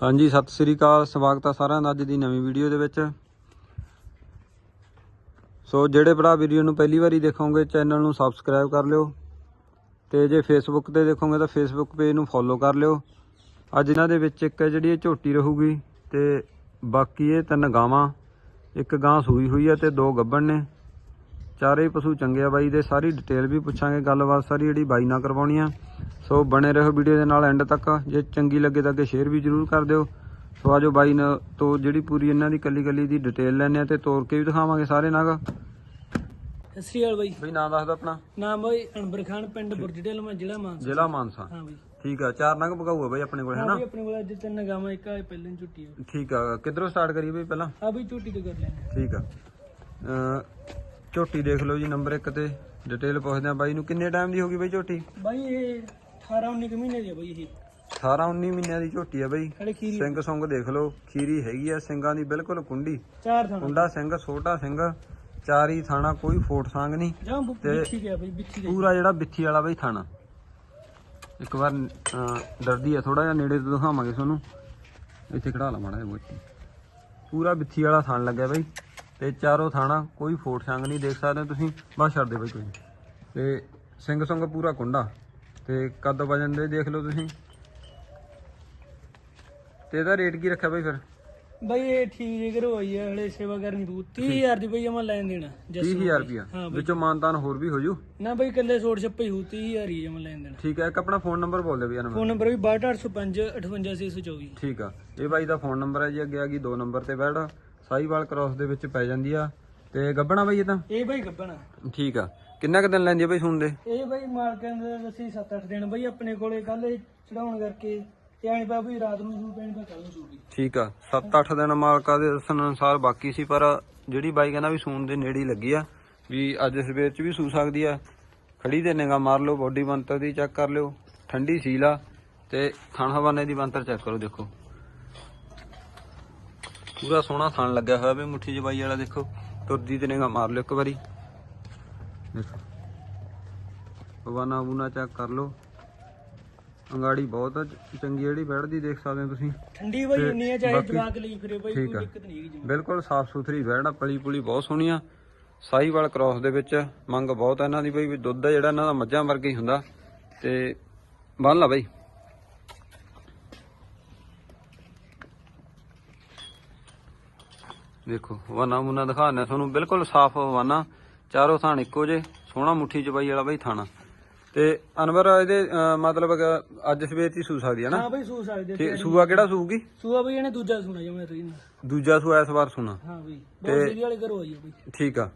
ਹਾਂਜੀ, ਸਤਿ ਸ੍ਰੀ ਅਕਾਲ, ਸਵਾਗਤ ਹੈ ਸਾਰਿਆਂ ਦਾ ਅੱਜ ਦੀ ਨਵੀਂ ਵੀਡੀਓ ਦੇ ਵਿੱਚ। ਸੋ ਜਿਹੜੇ ਭਰਾ ਵੀਡੀਓ ਨੂੰ ਪਹਿਲੀ ਵਾਰੀ ਦੇਖੋਗੇ, ਚੈਨਲ ਨੂੰ ਸਬਸਕ੍ਰਾਈਬ ਕਰ ਲਿਓ ਤੇ ਜੇ ਫੇਸਬੁੱਕ ਤੇ ਦੇਖੋਗੇ ਤਾਂ ਫੇਸਬੁੱਕ ਪੇਜ ਨੂੰ ਫੋਲੋ ਕਰ ਲਿਓ। ਅੱਜ ਇਹਨਾਂ ਦੇ ਵਿੱਚ ਇੱਕ ਜਿਹੜੀ ਇਹ ਝੋਟੀ ਰਹੂਗੀ ਤੇ ਬਾਕੀ ਇਹ ਤਿੰਨ ਗਾਵਾਂ, ਇੱਕ ਗਾਂ ਸੂਈ ਹੋਈ ਹੈ ਤੇ ਦੋ ਗੱਬਣ ਨੇ। ਚਾਰੇ ਪਸ਼ੂ ਚੰਗੇ ਆ ਬਾਈ ਦੇ ਸਾਰੀ ਡਿਟੇਲ ਵੀ ਪੁੱਛਾਂਗੇ, ਗੱਲਬਾਤ ਸਾਰੀ ਜਿਹੜੀ ਬਾਈ ਨਾਲ ਕਰਵਾਉਣੀ ਆ। ਸੋ ਬਣੇ ਰਹੋ ਵੀਡੀਓ ਦੇ ਨਾਲ ਐਂਡ ਤੱਕ। ਜੇ ਚੰਗੀ ਲੱਗੇ ਤਾਂ ਅੱਗੇ ਸ਼ੇਅਰ ਵੀ ਜਰੂਰ ਕਰ ਦਿਓ। ਸੋ ਆਜੋ ਬਾਈ ਨਾਲ ਤੋਂ ਜਿਹੜੀ ਪੂਰੀ ਇਹਨਾਂ ਦੀ ਕੱਲੀ ਕੱਲੀ ਦੀ ਡਿਟੇਲ ਲੈਣੇ ਆ ਤੇ ਤੋੜ ਕੇ ਵੀ ਦਿਖਾਵਾਂਗੇ ਸਾਰੇ ਨਗ। ਸਤਿ ਸ੍ਰੀ ਅਕਾਲ ਬਾਈ। ਬਈ ਨਾਂ ਦੱਸ ਦਿਓ ਆਪਣਾ। ਨਾਮ ਬਾਈ ਅਨਬਰ ਖਾਨ ਪਿੰਡ ਬੁਰਜਡੇਲ ਮੈਂ ਜ਼ਿਲ੍ਹਾ ਮਾਨਸਾ। ਜ਼ਿਲ੍ਹਾ ਮਾਨਸਾ। ਹਾਂ ਬਾਈ। ਠੀਕ ਆ ਚਾਰ ਨਗ ਪਕਾਊਗਾ ਬਈ ਆਪਣੇ ਕੋਲ ਹਾਂ ਹੈਨਾ? ਬਾਈ ਆਪਣੇ ਕੋਲ ਅੱਜ ਤਿੰਨ ਗਾਵਾਂ ਇੱਕ ਆ ਪਹਿਲਾਂ ਹੀ ਝੁੱਟੀ ਆ। ਠੀਕ ਆ ਕਿੱਧਰੋਂ ਸਟਾਰਟ ਕਰੀਏ ਬਈ ਪਹਿਲਾਂ? ਆ ਬਈ ਝੁੱਟੀ ਤੋਂ ਕਰ ਲੈਣੇ ਠੀਕ ਆ। ਅਹ ਝੋਟੀ ਦੇਖ ਲਓ ਜੀ ਨੰਬਰ 1 ਤੇ ਡਿਟੇਲ ਪੁੱਛਦੇ ਆ ਬਾਈ ਨੂੰ। ਕਿੰਨੇ ਟਾਈਮ ਦੀ ਹੋਗੀ ਬਈ ਝੋਟੀ? ਬਾਈ ਇਹ 18 19 ਕੁ ਮਹੀਨੇ ਦੀ ਆ ਬਾਈ ਇਹ। 18 19 ਮਹੀਨਿਆਂ ਦੀ ਝੋਟੀ ਆ ਬਈ। ਹਲੇ ਖੀਰੀ। ਸਿੰਘ ਸੁੰਗ ਦੇਖ ਲਓ ਖੀਰੀ ਹੈਗੀ ਆ ਸਿੰਘਾਂ ਦੀ ਬਿਲਕੁਲ ਕੁੰਡੀ। ਚਾਰ ਥਾਣਾ। ਕੁੰਡਾ ਸਿੰਘ ਛੋਟਾ ਸਿੰਘ ਚਾਰੀ ਥਾਣਾ ਕੋਈ ਫੋਟ ਸੰਗ ਨਹੀਂ। ਜਾਂ ਤੇ- ਗਿਆ ਬਾਈ ਪੂਰਾ ਜਿਹੜਾ ਬਿੱਥੀ ਵਾਲਾ ਬਈ ਥਾਣਾ। ਇੱਕ ਵਾਰ ਅਹ, ਡਰਦੀ ਆ ਥੋੜਾ ਜਿਹਾ ਨੇੜੇ ਤੋਂ ਦਿਖਾਵਾਂਗੇ ਤੁਹਾਨੂੰ। ਇੱਥੇ ਖੜਾ ਲਾ ਮਾੜਾ ਜਿਹਾ ਬੋਟੀ ਪੂਰਾ ਬਿੱਥੀ ਵਾਲਾ ਥਾਣ ਲੱਗਿਆ ਬਈ। ਤੇ ਚਾਰੋਂ ਥਾਣਾ ਕੋਈ ਫੋਟ ਸੰਗ ਨਹੀਂ ਦੇਖ ਸਕਦੇ ਹੋ ਤੁਸੀਂ। ਬਸ ਛੱਡ ਦੇ ਬਈ ਕੋਈ। ਤੇ ਸਿੰਘ ਸੰਗ ਪੂਰਾ ਕੁੰਡਾ। ਤੇ ਕੱਦ ਵਜਨ ਦੇ ਦੇਖ ਲਓ ਤੁਸੀਂ। ਤੇ ਇਹਦਾ ਰੇਟ ਕੀ ਰੱਖਿਆ ਬਈ ਫਿਰ? ਬਾਈ ਇਹ ਠੀਕ ਜੇ ਕਰੋ ਆਈ ਆ ਹਲੇ ਸੇਵਾ ਕਰਨੀ ਪਊ। 30000 ਦੀ ਬਾਈ ਜਮਾ ਲੈਣ ਦੇਣਾ ਜੱਸੂ 30000 ਰੁਪਿਆ ਹਾਂ ਬਈ। ਵਿੱਚੋਂ ਮਾਨਤਾਨ ਹੋਰ ਵੀ ਹੋ ਜੂ? ਨਾ ਬਾਈ ਕੱਲੇ ਛੋੜ ਛੱਪੇ ਹੂ 30000 ਹੀ ਜਮਾ ਲੈਣ ਦੇਣਾ। ਠੀਕ ਹੈ ਇੱਕ ਆਪਣਾ ਫੋਨ ਨੰਬਰ ਬੋਲ ਦੇ ਵੀ ਇਹਨਾਂ ਫੋਨ ਨੰਬਰ ਵੀ 62805 58624 ਠੀਕ ਆ। ਇਹ ਬਾਈ ਦਾ ਫੋਨ ਨੰਬਰ ਹੈ ਜੀ ਅੱਗੇ ਆ ਗਈ ਦੋ ਨੰਬਰ ਤੇ ਬੈਠ। ਸਾਈਵਾਲ ਕ੍ਰਾਸ ਦੇ ਵਿੱਚ ਪੈ ਜਾਂਦੀ ਆ। ਤੇ ਗੱਬਣਾ ਬਾਈ ਇਹ ਤਾਂ? ਇਹ ਬਾਈ ਗੱਬਣਾ। ਠੀਕ ਆ। ਕਿੰਨਾ ਕੁ ਦਿਨ ਲੈਂਦੀ ਆ ਬਾਈ ਸੁਣ ਦੇ? ਇਹ ਬਾਈ ਮਾਲਕਾਂ ਦੇ ਅਸੀਂ 7-8 ਦਿਨ ਬਾਈ ਆਪਣੇ ਕੋਲੇ ਕੱਲ ਚੜਾਉਣ ਕਰਕੇ ਤੇ ਐਂ ਪਾ ਵੀ ਰਾਤ ਨੂੰ ਸੂ ਪੈਣ ਦਾ ਕੱਲ ਨੂੰ ਸੂਗੀ ਠੀਕ ਆ। 7-8 ਦਿਨ ਮਾਲਕਾ ਦੇ ਦੱਸਣ ਅਨੁਸਾਰ ਬਾਕੀ ਸੀ ਪਰ ਜਿਹੜੀ ਬਾਈ ਕਹਿੰਦਾ ਵੀ ਸੂਣ ਦੇ ਨੇੜੇ ਲੱਗੀ ਆ ਵੀ ਅੱਜ ਸਵੇਰ ਚ ਵੀ ਸੂ ਸਕਦੀ ਆ। ਖੜੀ ਦੇ ਨਿਗਾ ਮਾਰ ਲਓ ਬੋਡੀ ਬੰਤਰ ਦੀ ਚੈੱਕ ਕਰ ਲਿਓ। ਠੰਡੀ ਸੀਲ ਆ ਤੇ ਥਣ ਹਵਾਨੇ ਦੀ ਬੰਤਰ ਚੈੱਕ ਕਰੋ ਦੇਖੋ। ਪੂਰਾ ਸੋਹਣਾ ਥਣ ਲੱਗਿਆ ਹੋਇਆ ਵੀ ਮੁੱਠੀ ਜਬਾਈ ਵਾਲਾ ਦੇਖੋ। ਤੁਰਦੀ ਤੇ ਨਿਗਾ ਮਾਰ ਲਿਓ ਇੱਕ ਵਾਰੀ। ਦੇਖੋ। ਹਵਾਨਾ ਬੂਨਾ ਚੈੱਕ ਕਰ ਲਓ। ਅੰਗਾੜੀ ਬਹੁਤ ਚੰਗੀ ਜਿਹੜੀ ਬੈਠਦੀ ਦੇਖ ਸਕਦੇ ਹੋ ਤੁਸੀਂ। ਠੰਡੀ ਬਾਈ ਇੰਨੀ ਆ ਚਾਹੇ ਜਵਾਕ ਲਈ ਫਿਰੇ ਬਾਈ ਕੋਈ। ਦਿੱਕਤ ਨਹੀਂ ਹੈਗੀ ਬਿਲਕੁਲ ਸਾਫ਼ ਸੁਥਰੀ ਆ ਪਲੀ ਪੁਲੀ ਬਹੁਤ ਸੋਹਣੀ ਆ। ਸਾਈਵਾਲ ਕ੍ਰਾਸ ਦੇ ਵਿੱਚ ਮੰਗ ਬਹੁਤ ਇਹਨਾਂ ਦੀ ਬਈ ਵੀ ਦੁੱਧ ਜਿਹੜਾ ਇਹਨਾਂ ਦਾ ਮੱਝਾਂ ਵਰਗਾ ਹੀ ਹੁੰਦਾ। ਤੇ ਬੰਨ ਲਾ ਬਈ। ਦੇਖੋ ਵਾਨਾ ਮੁੰਨਾ ਦਿਖਾਣਾ ਤੁਹਾਨੂੰ। ਬਿਲਕੁਲ ਸਾਫ਼ ਵਾਨਾ ਚਾਰੋਂ ਥਾਣ ਇੱਕੋ ਜੇ ਸੋਹਣਾ ਮੁੱਠੀ ਚਬਾਈ ਵਾਲਾ ਬਈ ਥਾਣਾ। ਤੇ ਅਨਵਰ ਇਹਦੇ ਅਹ, ਮਤਲਬ ਕਿ ਅੱਜ ਸਵੇਰ ਹੀ ਸੂ ਸਕਦੀ ਹੈ ਨਾ? ਹਾਂ ਬਾਈ ਸੂ ਸਕਦੇ ਤੇ ਸੂਆ ਕਿਹੜਾ ਸੂਗੀ? ਸੂਆ ਬਾਈ ਇਹਨੇ ਦੂਜਾ ਸੁਣਾ ਜਮਾ ਰੀਨ ਦੂਜਾ ਸੂਆ ਇਸ ਵਾਰ ਸੁਣਾ। ਹਾਂ ਬਾਈ ਬਹੁਤ ਵਧੀਆ ਵਾਲੇ ਘਰੋਂ ਆਈ ਆ ਬਾਈ। ਠੀਕ ਆ।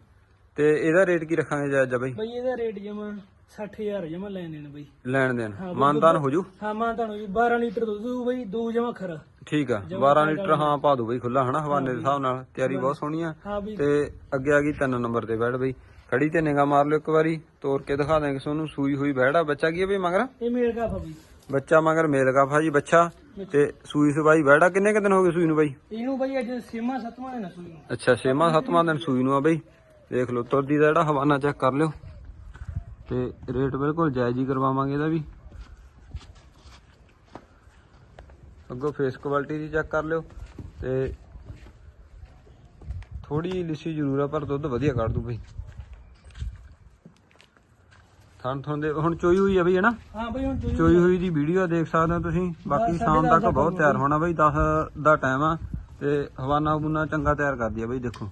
ਤੇ ਇਹਦਾ ਰੇਟ ਕੀ ਰੱਖਾਂਗੇ ਜਾਇਜ਼ ਬਈ? ਬਾਈ ਇਹਦਾ ਰੇਟ ਜਮਾ 60000 ਜਮਾ ਲੈਣ ਦੇਣ ਬਾਈ। ਲੈਣ ਦੇਣ। ਹਾਂ, ਮਾਨਦਾਨ ਹੋ ਜੂ? ਹਾਂ ਮਾਂ ਤੁਹਾਨੂੰ ਜੀ। 12 ਲੀਟਰ ਦੁੱਧ ਦੂ ਬਾਈ ਦੋ ਜਮਾ ਖਰਾ। ਠੀਕ ਆ 12 ਲੀਟਰ ਹਾਂ ਪਾ ਦੂ ਬਈ ਖੁੱਲਾ ਹਨਾ ਹਵਾਨੇ ਦੇ ਹਿਸਾਬ ਨਾਲ। ਤਿਆਰੀ ਬਹੁਤ ਸੋਹਣੀ ਆ। ਹਾਂ ਬਾਈ। ਤੇ ਅੱਗੇ ਆ ਗਈ ਤਿੰਨ ਨੰਬਰ ਤੇ ਬੈਠ ਬਈ। ਖੜੀ ਤੇ ਨਿਗਾ ਮਾਰ ਲਿਓ ਇੱਕ ਵਾਰੀ ਤੋੜ ਕੇ ਦਿਖਾ ਦਾਂਗੇ ਤੁਹਾਨੂੰ ਸੂਈ ਹੋਈ ਬੈੜ ਆ ਬੱਚਾ ਕੀ ਆ ਬਈ ਮਗਰ? ਇਹ ਮੇਲ ਕਾਫਾ ਬਾਈ। ਬੱਚਾ ਮਗਰ ਮੇਲ ਕਾਫਾ ਜੀ ਬੱਚਾ। ਤੇ ਸੂਈ ਸਵਾਈ ਬੈੜਾ ਕਿੰਨੇ ਕੁ ਦਿਨ ਹੋ ਗਏ ਸੂਈ ਨੂੰ ਬਈ? ਇਹਨੂੰ ਬਾਈ ਅੱਜ ਛੇਵਾਂ ਸੱਤਵਾਂ ਦਿਨ ਸੂਈ ਨੂੰ। ਅੱਛਾ ਛੇਵਾਂ ਸੱਤਵਾਂ ਦਿਨ ਸੂਈ ਨੂੰ ਆ ਬਈ। ਦੇਖ ਲਓ ਤੁਰਦੀ ਦਾ ਜਿਹੜਾ ਹਵਾਨਾ ਚੈੱਕ ਕਰ ਲਿਓ। ਤੇ ਰੇਟ ਬਿਲਕੁਲ ਜਾਇਜ਼ ਹੀ ਕਰਵਾਵਾਂਗੇ ਇਹਦਾ ਵੀ। ਅੱਗੋਂ ਫੇਸ ਕੁਆਲਿਟੀ ਦੀ ਚੈੱਕ ਕਰ ਲਿਓ ਤੇ ਥੋੜੀ ਲਿੱਸੀ ਜ਼ਰੂਰ ਆ ਪਰ ਦੁੱਧ ਵਧੀਆ ਕੱਢ ਦੂ ਬਈ। ਥਣ ਥਣ ਦੇ ਹੁਣ ਚੋਈ ਹੋਈ ਆ ਬਈ ਹਨਾ? ਹਾਂ ਬਾਈ ਹੁਣ ਚੋਈ ਚੋਈ ਹੋਈ ਦੀ ਵੀਡੀਓ ਦੇਖ ਸਕਦੇ ਹੋ ਤੁਸੀਂ। ਬਾਕੀ ਸ਼ਾਮ ਤੱਕ ਬਹੁਤ ਤਿਆਰ ਹੋਣਾ ਬਈ 10 ਦਾ ਟਾਈਮ ਆ ਤੇ ਹਵਾਨਾ ਬੁਨਾ ਚੰਗਾ ਤਿਆਰ ਕਰਦੀ ਆ ਬਈ ਦੇਖੋ।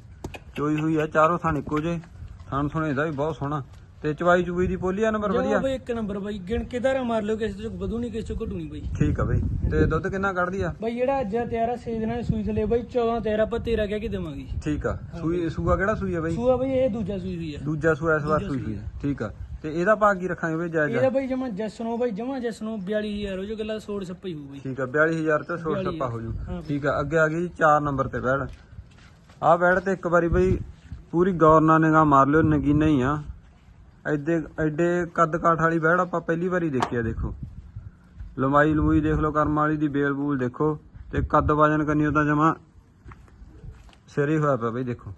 ਚੋਈ ਹੋਈ ਆ ਚਾਰੋਂ ਥਾਣ ਇੱਕੋ ਜੇ ਥਾਣ ਸੁਣੇ ਦਾ ਵੀ ਬਹੁਤ ਸੋਹਣਾ। ਤੇ ਚਵਾਈ ਚੁਬਈ ਦੀ ਪੋਲੀ ਆ ਨੰਬਰ ਵਧੀਆ? ਬਾਈ ਇੱਕ ਨੰਬਰ ਬਾਈ ਗਿਣ ਕੇ ਧਾਰਾ ਮਾਰ ਲਿਓ ਕਿਸੇ ਚੋਂ ਵਧੂ ਨਹੀਂ ਕਿਸੇ ਚੋਂ ਘਟੂ ਨਹੀਂ ਬਾਈ। ਠੀਕ ਆ ਬਈ। ਤੇ ਦੁੱਧ ਕਿੰਨਾ ਕੱਢਦੀ ਆ? ਬਾਈ ਜਿਹੜਾ ਅੱਜ ਤਿਆਰਾ ਦਿਨਾਂ ਦੀ ਸੂਈ ਥਲੇ ਬਾਈ 14 13 ਆਪਾਂ 13 ਕਹਿ ਕੇ ਦੇਵਾਂਗੇ। ਠੀਕ ਆ। ਸੂਈ ਸੂਆ ਕਿਹੜਾ ਸੂਈ ਆ ਬਈ? ਸੂਆ ਬਾਈ ਇਹ ਦੂਜਾ ਸੂਈ ਹੋਈ ਆ। ਦੂਜਾ ਸੂਆ ਇਸ ਵਾਰ ਸੂਈ ਹੋਈ ਆ। ਠੀਕ ਆ। ਤੇ ਇਹਦਾ ਭਾਅ ਕੀ ਰੱਖਾਂਗੇ ਬਈ ਜਾਇਜ਼? ਇਹਦਾ ਬਾਈ ਜਮਾ ਜਸਨੋ ਬਾਈ ਜਮਾ ਜਸਨੋ 42000 ਉਹ ਜੋ ਗੱਲਾਂ ਸੋੜ ਸੱਪਈ ਹੋਊ ਬਾਈ। ਠੀਕ ਆ 42000 ਤੇ 100 ਸੱਪਾ ਹੋ ਜੂ ਹਾਂ। ਠੀਕ ਆ ਅੱਗੇ ਆ ਗਈ ਜੀ 4 ਨੰਬਰ ਤੇ ਬੈੜ ਆ ਬੈੜ ਤੇ ਇੱਕ ਵਾਰੀ ਬਈ ਪੂਰੀ ਗੌਰ ਨਾਲ ਨਿਗਾਹ ਮਾਰ ਲਿਓ ਨਗੀਨਾ ਹੀ ਆ। ਐਡੇ ਐਡੇ ਕੱਦ ਕਾਠ ਵਾਲੀ ਬੈੜ ਆਪਾਂ ਪਹਿਲੀ ਵਾਰੀ ਦੇਖੀ ਆ ਦੇਖੋ। ਲੰਬਾਈ ਲੰਬੂਈ ਦੇਖ ਲਓ ਕਰਮ ਵਾਲੀ ਦੀ ਬੇਲ ਬੂਲ ਦੇਖੋ ਤੇ ਕੱਦ ਵਜਨ ਕੰਨੀ ਉਹਦਾ ਜਮਾ ਸਿਰੇ ਹੋਇਆ ਪਿਆ ਬਈ ਦੇਖੋ।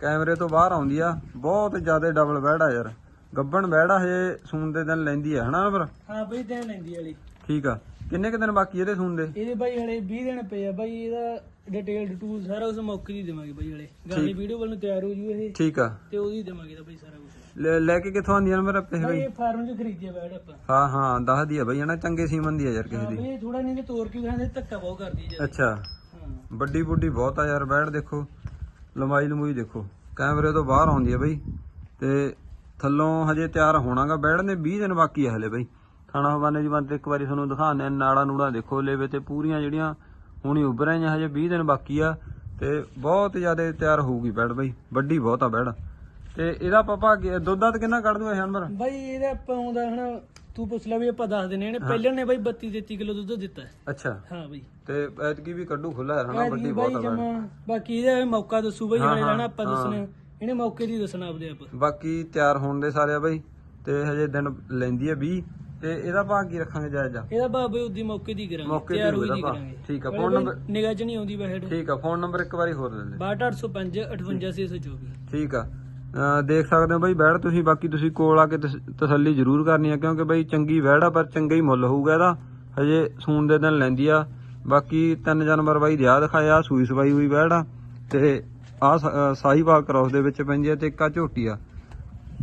ਕੈਮਰੇ ਤੋਂ ਬਾਹਰ ਆਉਂਦੀ ਆ ਬਹੁਤ ਜ਼ਿਆਦਾ ਡਬਲ ਬੈੜ ਆ ਯਾਰ। ਗੱਬਣ ਬੈੜ ਆ ਹਜੇ ਸੂਣ ਦੇ ਦਿਨ ਲੈਂਦੀ ਆ ਹਨਾ ਪਰ ਹਾਂ ਬਾਈ ਦੇਣ ਲੈਂਦੀ ਵਾਲੀ। ਠੀਕ ਆ। ਕਿੰਨੇ ਕੁ ਦਿਨ ਬਾਕੀ ਇਹਦੇ ਸੂਣ ਦੇ? ਇਹਦੇ ਬਾਈ ਹਲੇ 20 ਦਿਨ ਪਏ ਆ ਬਾਈ ਇਹਦਾ ਡਿਟੇਲ ਟੂਲ ਸਾਰਾ ਉਸ ਮੌਕੇ ਦੀ ਦੇਵਾਂਗੇ ਬਾਈ ਹਲੇ। ਗਾਣੀ ਵੀਡੀਓ ਵੱਲ ਨੂੰ ਤਿਆਰ ਹੋ ਜੂ ਇਹ। ਠੀਕ ਆ। ਤੇ ਉਹਦੀ ਦੇਵਾਂਗੇ ਤਾਂ ਬਾਈ ਸਾਰਾ ਕੁਝ ਲੈ ਕੇ ਕਿੱਥੋਂ ਆਂਦੀਆਂ ਮੇਰਾ ਪੈਸੇ ਬਾਈ ਇਹ ਫਾਰਮ ਚ ਖਰੀਦਿਆ ਬੈਡ ਆਪਾਂ। ਹਾਂ ਹਾਂ ਦੱਸਦੀ ਆ ਬਈ ਹਨਾ ਚੰਗੇ ਸੀਮਨ ਦੀ ਆ ਯਾਰ ਕਿਸੇ ਦੀ। ਬਈ ਇਹ ਥੋੜਾ ਨਹੀਂ ਤੇ ਤੋੜ ਕੇ ਖਾਂਦੇ ਧੱਕਾ ਬਹੁਤ ਕਰਦੀ ਹੈ ਅੱਛਾ। ਵੱਡੀ ਬੁੱਢੀ ਬਹੁਤ ਆ ਯਾਰ ਬੈਠ ਦੇਖੋ ਲੰਬਾਈ ਲੰਬੂਈ ਦੇਖੋ। ਕੈਮਰੇ ਤੋਂ ਬਾਹਰ ਆਉਂਦੀ ਆ ਬਈ। ਤੇ ਥੱਲੋਂ ਹਜੇ ਤਿਆਰ ਹੋਣਾਗਾ ਬੈਠ ਨੇ 20 ਦਿਨ ਬਾਕੀ ਆ ਹਲੇ ਬਈ। ਖਾਣਾ ਹਵਾਨੇ ਦੀ ਬੰਦ ਇੱਕ ਵਾਰੀ ਤੁਹਾਨੂੰ ਦਿਖਾਉਂਦੇ ਆ ਨਾੜਾ ਨੂੜਾ ਦੇਖੋ ਲੇਵੇ ਤੇ ਪੂਰੀਆਂ ਜਿਹੜੀਆਂ ਹੁਣੀ ਉੱਭਰ ਰਹੀਆਂ ਹਜੇ 20 ਦਿਨ ਬਾਕੀ ਆ ਤੇ ਬਹੁਤ ਜ਼ਿਆਦਾ ਤਿਆਰ ਹੋਊਗੀ ਬੈਠ ਬਈ ਵੱਡੀ ਬਹੁਤ ਆ ਬੈਠ ਤੇ ਇਹਦਾ ਪਾਪਾ ਦੁੱਧ ਦਾ ਕਿੰਨਾ ਕੱਢ ਦੂਗਾ ਹਨਵਰ ਬਾਈ ਇਹਦਾ ਆਪਾਂ ਆਉਂਦਾ ਹਨਾ ਤੂੰ ਪੁੱਛ ਲੈ ਵੀ ਆਪਾਂ ਦੱਸ ਦਿੰਨੇ ਇਹਨੇ ਪਹਿਲਾਂ ਨੇ ਬਾਈ 32 33 ਕਿਲੋ ਦੁੱਧ ਦਿੱਤਾ। ਅੱਛਾ। ਹਾਂ ਬਾਈ। ਤੇ ਐਤਕੀ ਵੀ ਕੱਢੂ ਖੁੱਲਾ ਯਾਰ ਹਨਾ ਵੱਡੀ ਬਹੁਤ ਆ ਬਾਕੀ ਇਹਦਾ ਮੌਕਾ ਦੱਸੂ ਬਾਈ ਹਲੇ ਰਹਿਣਾ ਆਪਾਂ। ਦੱਸਣਾ ਇਹਨੇ ਮੌਕੇ ਦੀ ਦੱਸਣਾ ਆਪਦੇ ਆਪ। ਬਾਕੀ ਤਿਆਰ ਹੋਣ ਦੇ ਸਾਰੇ ਆ ਬਈ ਤੇ ਹਜੇ ਦਿਨ ਲੈਂਦੀ ਹੈ 20 ਤੇ ਇਹਦਾ ਭਾਅ ਕੀ ਰੱਖਾਂਗੇ ਜਾਇਜ਼ ਇਹਦਾ ਬਾਬੇ ਉਦੀ ਮੌਕੇ ਦੀ ਕਰਾਂਗੇ ਮੌਕੇ ਤੇ ਤਿਆਰ ਹੋਈ ਹੋਊਗਾ ਦੀ। ਕਰਾਂਗੇ। ਠੀਕ ਆ, ਫੋਨ ਨੰਬਰ- ਨਿਗਾਹ ਚ ਨਹੀਂ ਆਉਂਦੀ ਬਹਿੜ ਠੀਕ ਆ ਫੋਨ ਨੰਬਰ ਇੱਕ ਵਾਰੀ ਹੋਰ ਦੇ ਦੇ 62805 58624 ਠੀਕ ਆ। ਅਹ ਦੇਖ ਸਕਦੇ ਹੋ ਬਈ ਬੈੜ ਤੁਸੀਂ ਬਾਕੀ ਤੁਸੀਂ ਕੋਲ ਆ ਕੇ ਤਸ- ਤਸੱਲੀ ਜ਼ਰੂਰ ਕਰਨੀ ਆ ਕਿਉਂਕਿ ਬਈ ਚੰਗੀ ਬੈੜ ਆ ਪਰ ਚੰਗਾ ਹੀ ਮੁੱਲ ਹੋਊਗਾ ਇਹਦਾ। ਹਜੇ ਸੂਣ ਦੇ ਦਿਨ ਲੈਂਦੀ ਆ। ਬਾਕੀ ਤਿੰਨ ਜਾਨਵਰ ਬਾਈ ਦਿਆ ਦਿਖਾਇਆ ਸੂਈ ਸਵਾਈ ਹੋਈ ਬੈੜ ਆ ਤੇ ਆ ਸਾਹੀਵਾਲ ਕ੍ਰੋਸ ਦੇ ਵਿੱਚ ਪੈਂਦੀ ਆ ਤੇ ਇੱਕ ਝੋਟੀ ਆ।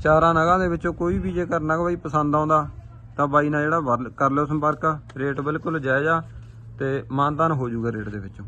ਚਾਰਾਂ ਨਗਾਂ ਦੇ ਵਿੱਚੋਂ ਕੋਈ ਵੀ ਜੇ ਕਰਨਾ ਬਈ ਪਸੰਦ ਆਉਂਦਾ ਤਾਂ ਬਾਈ ਨਾਲ ਜਿਹੜਾ ਵਰ- ਕਰ ਲਿਓ ਸੰਪਰਕ ਰੇਟ ਬਿਲਕੁਲ ਜਾਇਜ਼ ਆ ਤੇ ਮਾਨਤਾਨ ਹੋ ਜਾਊਗਾ ਰੇਟ ਦੇ ਵਿੱਚੋਂ।